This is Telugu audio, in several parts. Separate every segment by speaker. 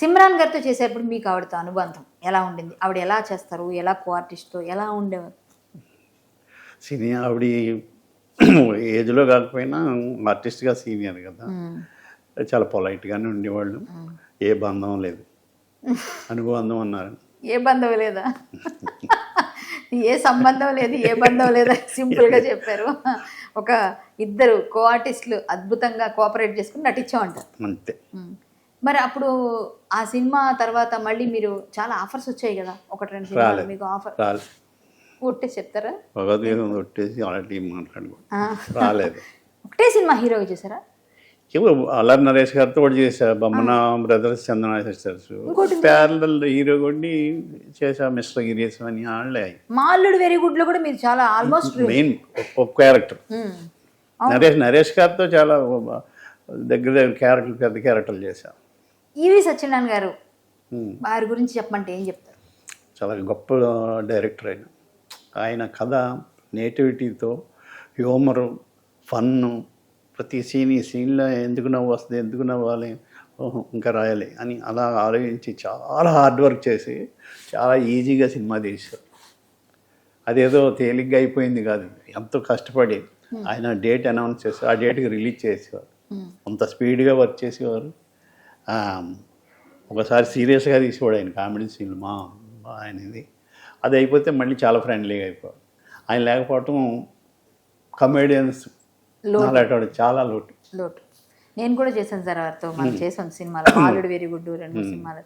Speaker 1: సిమ్రాన్ గారితో చేసేటప్పుడు మీకు ఆవిడతో అనుబంధం ఎలా ఉండింది? ఆవిడ ఎలా చేస్తారు? ఎలా కో ఆర్టిస్ట్తో ఎలా ఉండేవారు?
Speaker 2: సినీ ఆవిడ ఏజ్లో కాకపోయినా ఆర్టిస్ట్గా సీనియర్ కదా. చాలా పొలైట్గానే ఉండేవాళ్ళు. ఏ బంధం లేదు. అనుబంధం అన్నారు.
Speaker 1: ఏ బంధం లేదా? ఏ సంబంధం లేదు ఏ బంధం లేదా సింపుల్గా చెప్పారు. ఒక ఇద్దరు కో ఆర్టిస్టులు అద్భుతంగా కోఆపరేట్ చేసుకుని నటించామంటారు
Speaker 2: అంతే.
Speaker 1: మరి అప్పుడు ఆ సినిమా తర్వాత మళ్ళీ మీరు చాలా ఆఫర్స్ వచ్చాయి కదా? ఒకటి రెండు సినిమాలు. మీకు ఆఫర్
Speaker 2: రాలేదు
Speaker 1: ఒట్టే చెప్తారా?
Speaker 2: భగవద్గీత కొట్టేసి ఆల్రెడీ మాట్లాడుకో. రాలేదు.
Speaker 1: ఒకటే సినిమా హీరోగా చేశారా?
Speaker 2: అల్లరి నరేష్ గారితో కూడా చేశా Bommana brothers Chandana sisters. Parallel hero కొట్టి చేశా మిస్టర్ గిరీశ్ అని వాళ్ళే
Speaker 1: మా అల్లుడు వెరీ గుడ్లో కూడా మీరు చాలా ఆల్మోస్ట్
Speaker 2: మెయిన్ ఒక క్యారెక్టర్. నరేష్ నరేష్ గారితో చాలా దగ్గర దగ్గర క్యారెక్టర్ పెద్ద క్యారెక్టర్లు చేశా.
Speaker 1: ఈవి సత్యనారాయణ గారు. వారి గురించి చెప్పమంటే ఏం చెప్తారు?
Speaker 2: చాలా గొప్ప డైరెక్టర్ ఆయన. ఆయన కథ నేటివిటీతో హ్యూమరు ఫన్ను ప్రతి సీన్ ఈ సీన్లో ఎందుకు నవ్వు వస్తుంది ఎందుకు నవ్వాలి ఇంకా రాయాలి అని అలా ఆలోచించి చాలా హార్డ్ వర్క్ చేసి చాలా ఈజీగా సినిమా తీశారు. అదేదో తేలిగ్గా అయిపోయింది కాదు ఎంతో కష్టపడి ఆయన డేట్ అనౌన్స్ చేసి ఆ డేట్కి రిలీజ్ చేసేవారు. అంత స్పీడ్గా వర్క్ చేసేవారు. ఒకసారి సీరియస్గా తీసేవాడు ఆయన కామెడీ సినిమా ఆయనది అది అయిపోతే మళ్ళీ చాలా ఫ్రెండ్లీగా అయిపోవాలి ఆయన లేకపోవటం కమేడియన్స్ అలాంటి చాలా లోటు.
Speaker 1: లోటు. నేను కూడా చేశాను సార్ వారితో మనం చేసాం సినిమాలో. బాలుడు వెరీ గుడ్ రెండు సినిమాలు.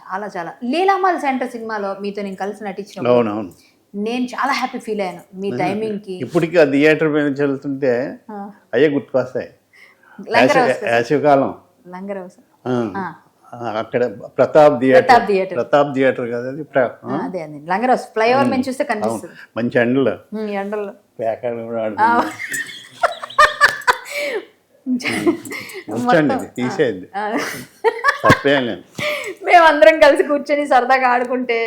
Speaker 1: చాలా చాలా. లీలామాల్ సెంటర్ సినిమాలో మీతో నేను కలిసి నటించిన
Speaker 2: అవునవును.
Speaker 1: నేను చాలా హ్యాపీ ఫీల్ అయ్యాను. మీ టైమింగ్కి
Speaker 2: ఇప్పటికీ ఆ థియేటర్ మీద వెళ్తుంటే అయ్యే గుర్తుకొస్తాయి. వేసవికాలం
Speaker 1: లంగర్ అవసరం
Speaker 2: అక్కడ ప్రతాప్ థియేటర్.
Speaker 1: ప్రతాప్ థియేటర్.
Speaker 2: కదా అది?
Speaker 1: అదే హౌస్ ఫ్లైఓవర్ మీద చూస్తే కనిపిస్తుంది.
Speaker 2: మంచి ఎండలు.
Speaker 1: ఎండల్లో
Speaker 2: పేకాలు కూడా. ఉంచండి
Speaker 1: ఆ.
Speaker 2: తప్పేం లేదు.
Speaker 1: మేమందరం కలిసి కూర్చొని సరదాగా ఆడుకుంటే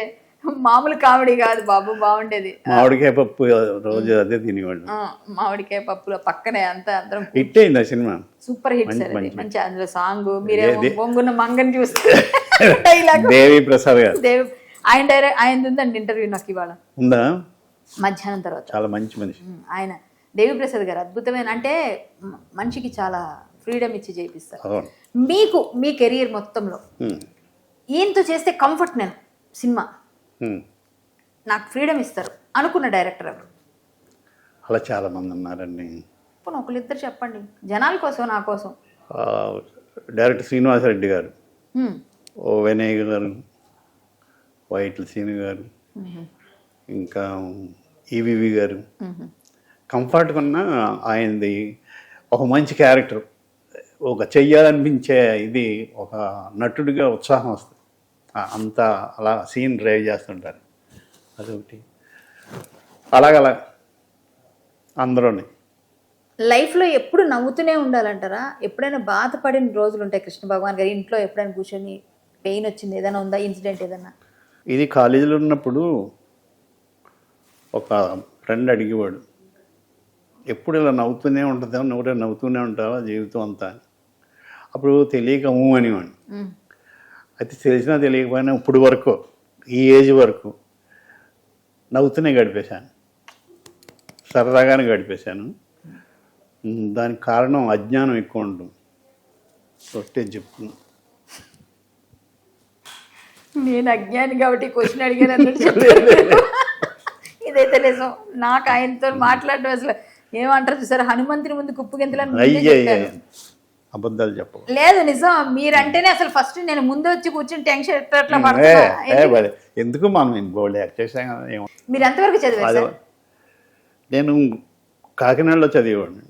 Speaker 1: మామూలు కామెడీ కాదు బాబు బాగుండేది.
Speaker 2: మామిడికాయ పప్పు రోజు అదే తినేవాళ్ళు.
Speaker 1: మామిడికాయ పప్పులో పక్కనే అంతా అందరం
Speaker 2: హిట్ అయింది ఆ సినిమా?
Speaker 1: సూపర్ హిట్ సార్
Speaker 2: మంచి-
Speaker 1: అందులో సాంగ్ మీరేమో
Speaker 2: అదే.
Speaker 1: బొంగున్న మంగని చూస్తే
Speaker 2: దేవి ప్రసాద్ గారు.
Speaker 1: దేవ్. ఆయన డైరెక్ట్ ఆయన ఉందండి ఇంటర్వ్యూ నాకు ఇవాళ.
Speaker 2: ఉందా?
Speaker 1: మధ్యాహ్నం తర్వాత.
Speaker 2: చాలా మంచి మనిషి.
Speaker 1: ఆయన. దేవి ప్రసాద్ గారు అద్భుతమైన అంటే మనిషికి చాలా ఫ్రీడమ్ ఇచ్చి చేపిస్తారు. మీకు మీ కెరీర్ మొత్తంలో ఈయనతో చేస్తే కంఫర్ట్ నేను సినిమా. నాకు ఫ్రీడమ్ ఇస్తారు. అనుకున్న డైరెక్టర్ ఎవరు?
Speaker 2: అలా చాలా మంది ఉన్నారండి.
Speaker 1: పోనీ ఒకళ్ళిద్దరు చెప్పండి. జనాల కోసం నా కోసం.
Speaker 2: డైరెక్టర్ శ్రీనివాసరెడ్డి గారు. ఓ వినయ్ గారు. వైట్ల సీని గారు. ఇంకా ఈవివి గారు. కంఫర్ట్గా ఉన్న ఆయనది ఒక మంచి క్యారెక్టర్ ఒక చెయ్యాలనిపించే ఇది ఒక నటుడిగా ఉత్సాహం వస్తుంది. అంత అలా సీన్ డ్రైవ్ చేస్తుంటారు. అదొకటి. అలాగలా అందరూని.
Speaker 1: లైఫ్లో ఎప్పుడు నవ్వుతూనే ఉండాలంటారా? ఎప్పుడైనా బాధపడిన రోజులు ఉంటాయి కృష్ణ భగవాన్ గారి ఇంట్లో ఎప్పుడైనా కూర్చొని పెయిన్ వచ్చింది ఏదైనా ఉందా? ఇన్సిడెంట్ ఏదైనా?
Speaker 2: ఇది కాలేజీలో ఉన్నప్పుడు ఒక ఫ్రెండ్ అడిగేవాడు ఎప్పుడు ఇలా నవ్వుతూనే ఉంటుందా నువ్వురే నవ్వుతూనే ఉంటావా జీవితం అంతా. అప్పుడు తెలియక ఊ అనేవాడిని. అయితే తెలిసినా తెలియకపోయినా ఇప్పుడు వరకు ఈ ఏజ్ వరకు నవ్వుతూనే గడిపేశాను. సరదాగానే గడిపేశాను. దానికి కారణం అజ్ఞానం ఎక్కువ ఉంటుంది ఒట్టే చెప్తున్నా.
Speaker 1: నేను అజ్ఞాని కాబట్టి క్వశ్చన్ అడిగాను. ఇదైతే నిజం. నాకు ఆయనతో మాట్లాడడం అసలు ఏమంటారు చూసారు? హనుమంతుని ముందు కుప్పు గింతలని.
Speaker 2: అబద్ధాలు చెప్పవు.
Speaker 1: లేదు నిజం. మీరంటేనే అసలు ఫస్ట్ నేను ముందు వచ్చి కూర్చొని టెన్షన్ ఎట్లా పడుతున్నా?
Speaker 2: ఎందుకు మనం యాక్ట్ చేసాం
Speaker 1: మీరు ఎంతవరకు చదివారు
Speaker 2: నేను కాకినాడలో చదివేవాడిని.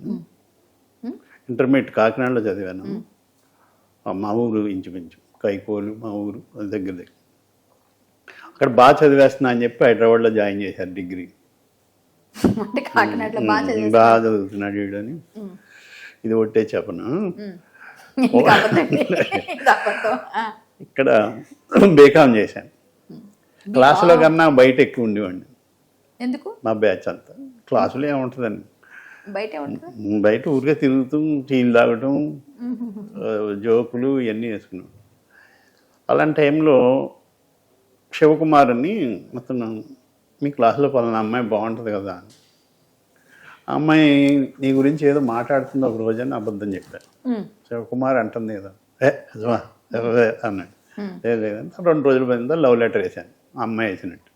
Speaker 2: ఇంటర్మీడియట్ కాకినాడలో చదివాను. మా ఊరు ఇంచుమించు కైకోలు మా ఊరు దగ్గర దగ్గర. అక్కడ బాగా చదివేస్తున్నా అని చెప్పి హైదరాబాద్లో జాయిన్ చేశారు డిగ్రీ.
Speaker 1: బాగా
Speaker 2: చదువుతున్నాడు వీడని. ఇది ఒకటే చెప్పను. ఇక్కడ బేకామ్ చేశాను. క్లాసులో కన్నా బయట ఎక్కువ ఉండేవాడిని.
Speaker 1: ఎందుకు?
Speaker 2: మా బ్యాచ్ అంతా. క్లాసులో ఏముంటుందండి?
Speaker 1: బయటే
Speaker 2: ఊరికే తిరుగుతూ టీలు తాగటం జోకులు ఇవన్నీ వేసుకున్నాం. అలాంటి టైంలో శివకుమార్ అని అతను మీ క్లాస్లో పలానా అమ్మాయి బాగుంటుంది కదా అని. అమ్మాయి నీ గురించి ఏదో మాట్లాడుతుంది ఒక రోజు అని అబద్ధం చెప్పారు.
Speaker 1: ఉమ్,
Speaker 2: శివకుమార్ అంటుంది ఏదో. ఏ నిజమా ఎవరే?" అన్నాడు. లేదు లేదంటే రెండు రోజుల పోయిందా లవ్ లెటర్ వేసాను అమ్మాయి వేసినట్టు.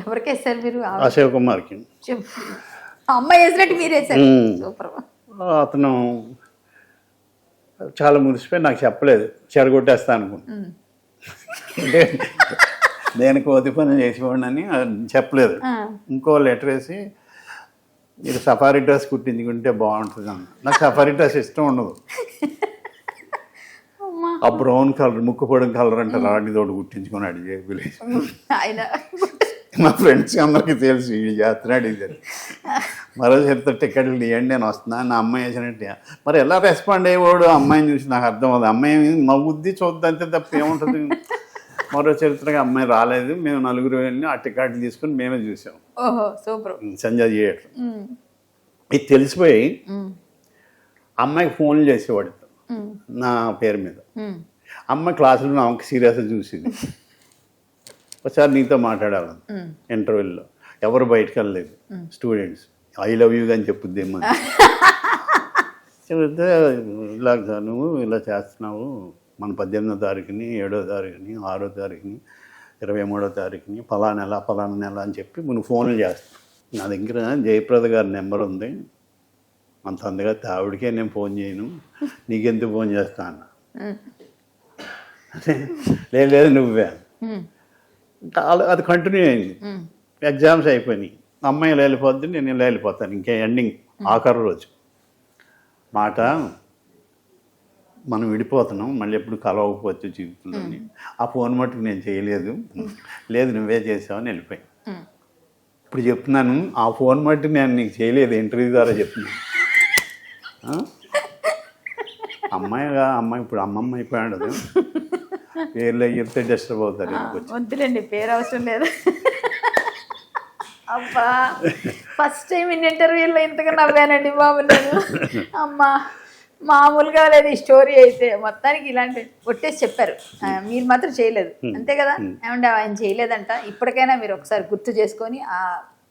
Speaker 1: ఎవరికి వేస్తారు మీరు?
Speaker 2: ఆ శివకుమార్కి
Speaker 1: అమ్మాయి వేసినట్టు మీరు వేసారు
Speaker 2: అతను చాలా మురిసిపోయి నాకు చెప్పలేదు. చెడగొట్టేస్తా అనుకున్నాను. అంటే నేను కోతి పని చేసేవాడిని చెప్పలేదు.
Speaker 1: ఆ,
Speaker 2: ఇంకో లెటర్ వేసి మీరు సఫారీ డ్రెస్ కుట్టించుకుంటే బాగుంటుంది అన్న. నాకు సఫారీ డ్రెస్ ఇష్టం ఉండదు. ఆ బ్రౌన్ కలర్ ముక్కు పొడిన కలర్ అంటే రాడి తోడు కుట్టించుకున్నాడు జేబులు
Speaker 1: ఆయన
Speaker 2: మా ఫ్రెండ్స్ అందరికీ తెలుసు ఈ చేస్తున్నాడు ఇది మరో చెప్తే టికెట్లు తీయండి నేను వస్తున్నా నా అమ్మాయి వేసినట్టు మరి ఎలా రెస్పాండ్ అయ్యేవాడు? అమ్మాయిని చూసి నాకు అర్థం అవుతుంది అమ్మాయి నవ్వుద్ది చూద్దంతే తప్ప ఏముంటుంది? మరో చరిత్రగా అమ్మాయి రాలేదు. మేము నలుగురు వెళ్ళి ఆ టికెట్లు తీసుకుని మేమే చూసాం.
Speaker 1: ఓహో సూపర్.
Speaker 2: సంజయ్ థియేటర్. ఇది తెలిసిపోయి అమ్మాయికి ఫోన్లు చేసేవాడు నా పేరు మీద. అమ్మాయి క్లాసులో నాకు సీరియస్గా చూసింది. ఒకసారి నీతో మాట్లాడాలి.
Speaker 1: ఉమ్.
Speaker 2: ఇంటర్వ్యూలో. ఎవరు బయటకు వెళ్ళలేదు. స్టూడెంట్స్. ఐ లవ్ యూ అని చెప్పుద్దేమో చెబితే ఇలా నువ్వు ఇలా చేస్తున్నావు. మన పద్దెనిమిదో తారీఖుని ఏడో తారీఖుని ఆరో తారీఖుని ఇరవై మూడో తారీఖుని ఫలానా నెల ఫలానా నెల అని చెప్పి నువ్వు ఫోన్లు చేస్తావు నా దగ్గర జయప్రద గారి నెంబర్ ఉంది. అంత అందుగా ఆవిడకే నేను ఫోన్ చేయను. నీకెందుకు ఫోన్ చేస్తా అన్న. లేదు లేదు నువ్వే. అది కంటిన్యూ అయింది. ఎగ్జామ్స్ అయిపోయినాయి. అమ్మాయి వెళ్ళిపోద్ది నేను వెళ్ళిపోతాను ఇంకా ఎండింగ్ ఆఖరి రోజు. మాట మనం విడిపోతున్నాం మళ్ళీ ఎప్పుడు కలవకపోతే జీవితంలోని ఆ ఫోన్ మట్టుకు నేను చేయలేదు లేదు నువ్వే చేసావని వెళ్ళిపోయి. ఇప్పుడు చెప్తున్నాను ఆ ఫోన్ మట్టుకు నేను నీకు చేయలేదు ఇంటర్వ్యూ ద్వారా చెప్తున్నాను? అమ్మాయిగా అమ్మాయి ఇప్పుడు అమ్మమ్మ అయిపోయాడు. పేర్లు చెప్తే డిస్టర్బ్ అవుతారు.
Speaker 1: వద్దులేండి పేరు అవసరం లేదు అబ్బా ఫస్ట్ టైం ఇన్ ఇంటర్వ్యూలో ఇంతగా నవ్వానండి బాబు నేను అమ్మా మామూలుగా లేదు ఈ స్టోరీ అయితే. మొత్తానికి ఇలాంటి కొట్టేసి చెప్పారు. మీరు మాత్రం చేయలేదు. అంతే కదా? ఏమంటే ఆయన చేయలేదంట. ఇప్పటికైనా మీరు ఒకసారి గుర్తు చేసుకొని ఆ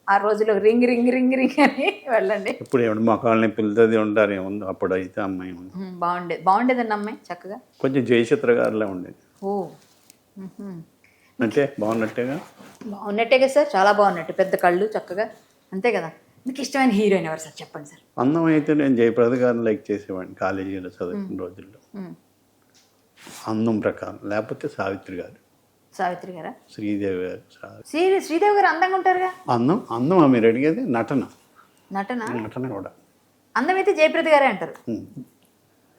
Speaker 1: ఆ రోజులో రింగ్ రింగ్ రింగ్ రింగ్ అని వెళ్ళండి.
Speaker 2: ఇప్పుడు ఎవడు మొక్కల్ని పిలుతుంది ఉంటారు ఏముంది? అప్పుడు అయితే అమ్మాయి
Speaker 1: బాగుండేది బాగుండేదండి అమ్మాయి చక్కగా.
Speaker 2: కొంచెం జయచిత్ర గారిలా ఉండేది.
Speaker 1: ఓ.
Speaker 2: అంటే బాగున్నట్టుగా?
Speaker 1: బాగున్నట్టే కదా సార్ చాలా బాగున్నట్టు. పెద్ద కళ్ళు చక్కగా. అంతే కదా? మీకు ఇష్టమైన హీరోయిన్ ఎవరు సార్? చెప్పండి సార్.
Speaker 2: అందం అయితే నేను జయప్రద గారిని లైక్ చేసేవాడిని కాలేజీలో చదువుకున్న రోజుల్లో. అందం ప్రకారం లేకపోతే సావిత్రి గారు.
Speaker 1: సావిత్రి గారా?
Speaker 2: శ్రీదేవి గారు
Speaker 1: శ్రీదేవి గారు అందంగా ఉంటారుగా?
Speaker 2: అందం అందం మీరు అడిగేది నటన.
Speaker 1: నటన?
Speaker 2: నటన కూడా.
Speaker 1: అందమైతే జయప్రద గారే అంటారు.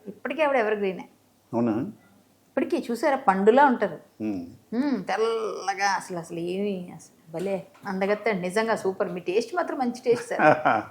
Speaker 1: ఇప్పటికీ ఆవిడ ఎవరు గ్రీనే
Speaker 2: అవునా?
Speaker 1: ఇప్పటికీ చూసారా? పండులా ఉంటారు. తెల్లగా అసలు అసలు ఏమి అసలు భలే అందగత్త నిజంగా సూపర్. మీ టేస్ట్ మాత్రం మంచి టేస్ట్ సార్.